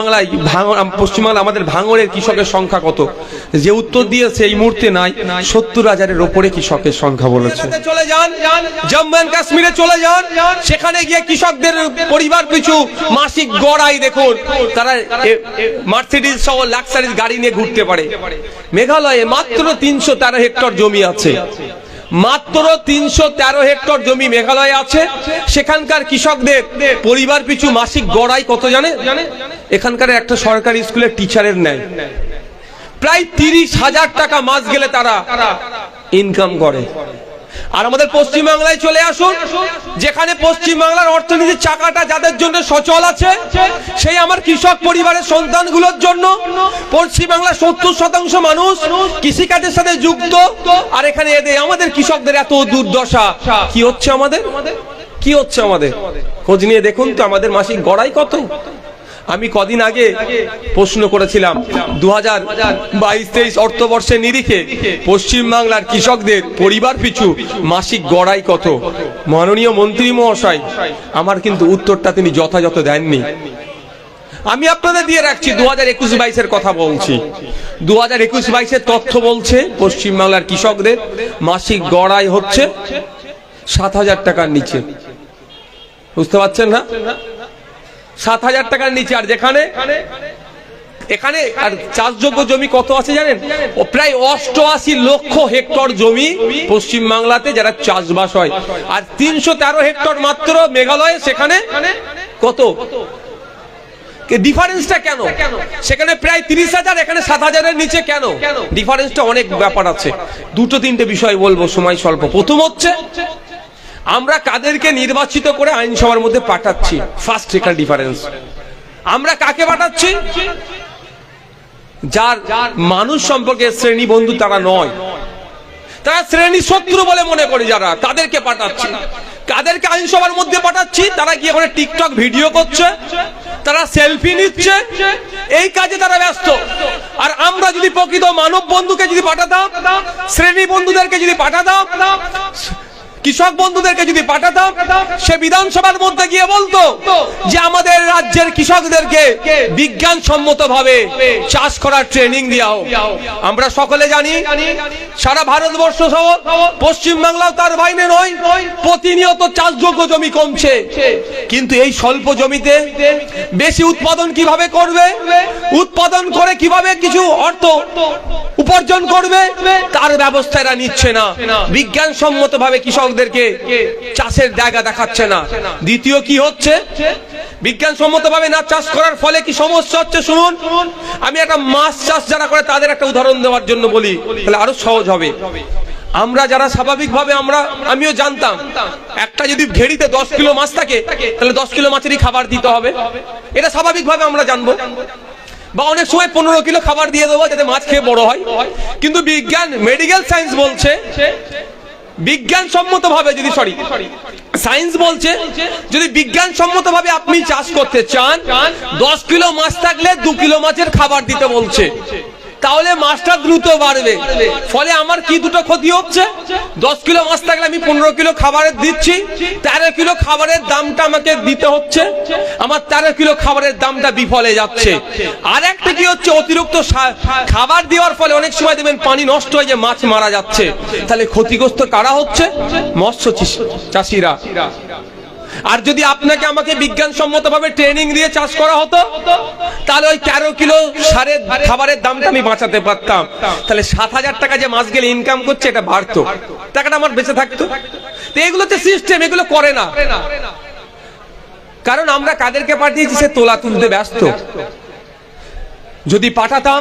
বাংলায় ভাঙ- পশ্চিমবাংলা আমাদের ভাঙড়ের কৃষকের সংখ্যা কত? যে উত্তর দিয়েছে এই মুহূর্তে নাই সত্তর হাজারের ওপরে কৃষকের সংখ্যা বলেছে। চলে যান জম্মু অ্যান্ড কাশ্মীরে চলে যান। সেখানে গিয়ে কৃষকদের পরিবার পিছু মাসিক গড়াই দেখুন। তারা মার্সিডিজ সহ লাক্সারিজ গাড়ি নিয়ে ঘুরতে পারে। মেঘালয়ে মাত্র তিনশো তেরো হেক্টর জমি আছে। মাত্র তিনশো তেরো হেক্টর জমি মেঘালয় আছে। সেখানকার কৃষকদের পরিবার পিছু মাসিক গড়াই কত জানে? এখানকার একটা সরকারি স্কুলের টিচারের নেয় প্রায় তিরিশ হাজার টাকা মাস গেলে তারা ইনকাম করে। আর আমাদের পশ্চিম বাংলায় চলে আসুন, যেখানে পশ্চিম বাংলার অর্থনীতির চাকাটা যাদের জন্য সচল আছে, সেই আমার কৃষক পরিবারের সন্তানগুলোর জন্য। পশ্চিম বাংলার সত্তর শতাংশ মানুষ কৃষিকাজের সাথে যুক্ত। আর এখানে এদের, আমাদের কৃষকদের এত দুর্দশা। কি হচ্ছে আমাদের? কি হচ্ছে আমাদের? খোঁজ নিয়ে দেখুন তো, আমাদের মাসিক গড়াই কত? আমি কদিন আগে প্রশ্ন করেছিলাম দু হাজার বাইশ, তেইশ অর্থবর্ষের নিরিখে পশ্চিমবাংলার কৃষকদের পরিবার পিছু মাসিক গড়াই কত? মাননীয় মন্ত্রী মহাশয়, আমার কিন্তু উত্তরটা তিনি যথাযথ দেননি। আমি আপনাদের দিয়ে রাখছি দু হাজার একুশ বাইশের কথা বলছি। দু হাজার একুশ বাইশের তথ্য বলছে পশ্চিমবাংলার কৃষকদের মাসিক গড়াই হচ্ছে সাত হাজার টাকার নিচে। বুঝতে পারছেন না? সাত হাজার টাকার নিচে, আর যেখানে? এখানে আর চাষযোগ্য জমি কত আছে জানেন? প্রায় অষ্টআশি লক্ষ হেক্টর জমি পশ্চিম বাংলাতে যারা চাষবাস হয়। আর তিনশো তেরো হেক্টর মাত্র মেঘালয়ে, সেখানে কত? ডিফারেন্সটা কেন? সেখানে প্রায় তিরিশ হাজার, এখানে সাত হাজারের নিচে কেন? ডিফারেন্সটা অনেক ব্যাপার আছে। দুটো তিনটে বিষয় বলব, সময় স্বল্প। প্রথম হচ্ছে আমরা কাদেরকে নির্বাচিত করে আইনসভার মধ্যে পাঠাচ্ছি? ফার্স্ট এখানে ডিফারেন্স আমরা কাকে পাঠাচ্ছি? যার মানুষ সম্পর্কে শ্রেণি বন্ধু তারা নয়। তারা শ্রেণি শত্রু বলে মনে করে যারা, তাদেরকে পাঠাচ্ছি। কাদেরকে আইনসভার মধ্যে পাঠাচ্ছি? তারা গিয়ে ওখানে টিকটক ভিডিও করছে, তারা সেলফি নিচ্ছে, এই কাজে তারা ব্যস্ত। আর আমরা যদি প্রকৃত মানব বন্ধুকে যদি পাঠাতাম, শ্রেণি বন্ধুদেরকে যদি পাঠাতাম কৃষক বন্ধুদেরকে যদি পাঠাতাম, সে বিধানসভার মধ্যে গিয়ে বলতো যে আমাদের রাজ্যের কৃষকদেরকে বিজ্ঞান সম্মত ভাবে চাষ করার ট্রেনিং দেওয়া হোক। আমরা সকলে জানি, সারা ভারতবর্ষ সহ পশ্চিম বাংলাও তার বাইরে নয়, প্রতিনিয়ত চাষযোগ্য জমি কমছে। কিন্তু এই স্বল্প জমিতে বেশি উৎপাদন কীভাবে করবে? উৎপাদন করে কীভাবে কিছু অর্থ উপার্জন করবে, তার ব্যবস্থা এরা নিচ্ছে না। বিজ্ঞান সম্মত ভাবে কৃষকদেরকে চাষের জায়গা দেখাচ্ছে না। দ্বিতীয় কি হচ্ছে? বিজ্ঞান সম্মত ভাবে না চাষ করার ফলে কি সমস্যা হচ্ছে শুনুন আমি একটা মাছ চাষ যারা করে, তাদের একটা উদাহরণ দেওয়ার জন্য বলি। তাহলে আরও সহজ হবে। আমরা যারা স্বাভাবিকভাবে আমরা, আমিও জানতাম, একটা যদি ঘেড়িতে দশ কিলো মাছ থাকে, তাহলে দশ কিলো মাছেরই খাবার দিতে হবে। এটা স্বাভাবিকভাবে আমরা জানব। বা অনেক সময় পনেরো কিলো খাবার দিয়ে দেবো যাতে মাছ খেয়ে বড় হয়। কিন্তু বিজ্ঞান মেডিকেল সায়েন্স বলছে, বিজ্ঞানসম্মতভাবে ভাবে যদি সরি সায়েন্স বলছে, যদি বিজ্ঞানসম্মতভাবে ভাবে আপনি চাষ করতে চান, দশ কিলো মাছ থাকলে দু কিলো মাছের খাবার দিতে বলছে। তাহলে মাছটা দ্রুত বাড়বে। ফলে আমার কি দুটো ক্ষতি হচ্ছে? দশ কিলো মাছ থাকলে আমি পনেরো কিলো খাবারের দিচ্ছি। তেরো কিলো খাবারের দামটা আমাকে দিতে হচ্ছে। আমার তেরো কিলো খাবারের দামটা বিফলে যাচ্ছে। আর একটা কি হচ্ছে? অতিরিক্ত খাবার দেওয়ার ফলে অনেক সময় দেখবেন পানি নষ্ট হয়ে যে মাছ মারা যাচ্ছে। তাহলে ক্ষতিগ্রস্ত কারা হচ্ছে? মৎস্য চাষি- চাষিরা। আর যদি আপনাকে আমাকে বিজ্ঞানসম্মত ভাবে ট্রেনিং দিয়ে চাষ করা হতো, তাহলে ওই তেরো কিলো সারের খাবারের দামটা আমি বাঁচাতে পারতাম। তাহলে সাত হাজার টাকা যে মাস গেলে ইনকাম করছে, এটা বাড়তো। টাকাটা আমার বেঁচে থাকতো। তো এগুলো তো সিস্টেম এগুলো করে না। কারণ আমরা কাদেরকে পাঠিয়েছি, সে তোলা তুলতে ব্যস্ত। যদি পাঠাতাম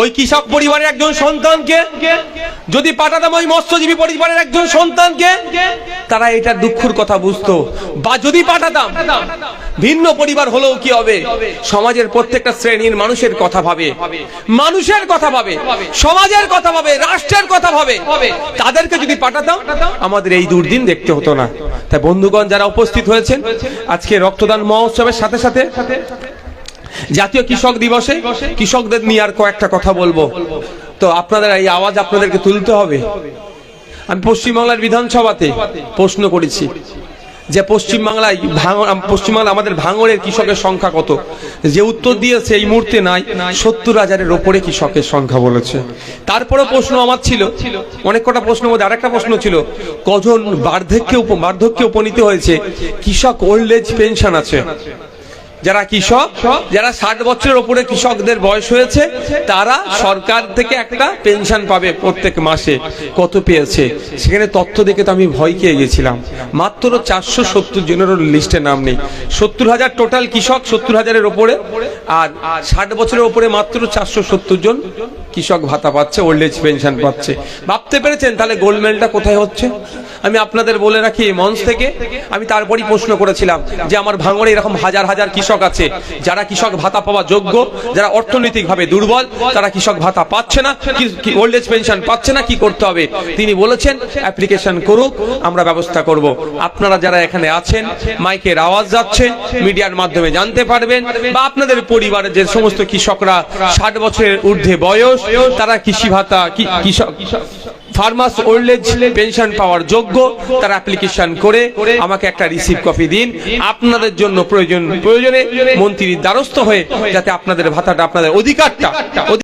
ওই কৃষক পরিবারের একজন সন্তানকে, যদি পাঠাতাম ওই মৎস্যজীবী পরিবারের একজন সন্তানকে, তারা এটা দুঃখের কথা বুঝতো। বা যদি পাঠাতাম, ভিন্ন পরিবার হলেও কি হবে? সমাজের প্রত্যেকটা শ্রেণির মানুষের কথা ভাবে। মানুষের কথা ভাবে, সমাজের কথা ভাবে, রাষ্ট্রের কথা ভাবে। তাদেরকে যদি পাঠাতাম, আমাদের এই দুর্দিন দেখতে হতো না। তাই বন্ধুগণ যারা উপস্থিত হয়েছেন, আজকে রক্তদান মহোৎসবের সাথে সাথে জাতীয় কৃষক দিবসে কৃষকদের নিয়ে আর কয়েকটা কথা বলব। তো আপনাদের এই আওয়াজ আপনাদেরকে তুলতে হবে। আমি পশ্চিমবাংলার বিধানসভাতে প্রশ্ন করেছি যে পশ্চিমবাংলায় পশ্চিমবাংলা আমাদের ভাঙড়ের কৃষকের সংখ্যা কত? যে উত্তর দিয়েছে এই মুহূর্তে নাই সত্তর হাজারের ওপরে কৃষকের সংখ্যা বলেছে। তারপরে প্রশ্ন আমার ছিল অনেক কটা প্রশ্নের মধ্যে আরেকটা প্রশ্ন ছিল কজন বার্ধক্যে উপ- বার্ধক্যে উপনীত হয়েছে? কৃষক ওল্ড এজ পেনশন আছে। যারা কৃষক, যারা ষাট বছরের ওপরে কৃষকদের বয়স হয়েছে, তারা সরকার থেকে একটা পেনশন পাবে প্রত্যেক মাসে। কত পেয়েছে? সেখানে তথ্য দেখে তো আমি ভয় খেয়ে গেছিলাম। মাত্র চারশো সত্তর জনের লিস্টে নাম নেই। সত্তর হাজার টোটাল কৃষক সত্তর হাজারের ওপরে, আর ষাট বছরের ওপরে মাত্র চারশো সত্তর জন কৃষক ভাতা পাচ্ছে, ওল্ড এজ পেনশন পাচ্ছে। ভাবতে পেরেছেন তাহলে গোলমেলটা কোথায় হচ্ছে? আমি আপনাদের বলে রাখি মঞ্চ থেকে, আমি তারপরই প্রশ্ন করেছিলাম যে আমার ভাঙড়ে এরকম হাজার হাজার কৃষক আছে, যারা কৃষক ভাতা পাওয়া যোগ্য, যারা অর্থনৈতিকভাবে দুর্বল, তারা কৃষক ভাতা পাচ্ছে না ওল্ড এজ পেনশন পাচ্ছে না, কি করতে হবে? তিনি বলেছেন অ্যাপ্লিকেশন করুক, আমরা ব্যবস্থা করব। আপনারা যারা এখানে আছেন, মাইকের আওয়াজ যাচ্ছে মিডিয়ার মাধ্যমে জানতে পারবেন, বা আপনাদের পরিবারের যে সমস্ত কৃষকরা ষাট বছরের ঊর্ধ্বে বয়স, তারা কৃষি ভাতা কৃষক ফার্মার্স ওল্ড এজ পেনশন পাওয়ার যোগ্য, তার অ্যাপ্লিকেশন করে আমাকে একটা রিসিভ কপি দিন। আপনাদের জন্য প্রয়োজন প্রয়োজনে মন্ত্রীর দ্বারস্থ হয়ে যাতে আপনাদের ভাতাটা, আপনাদের অধিকারটা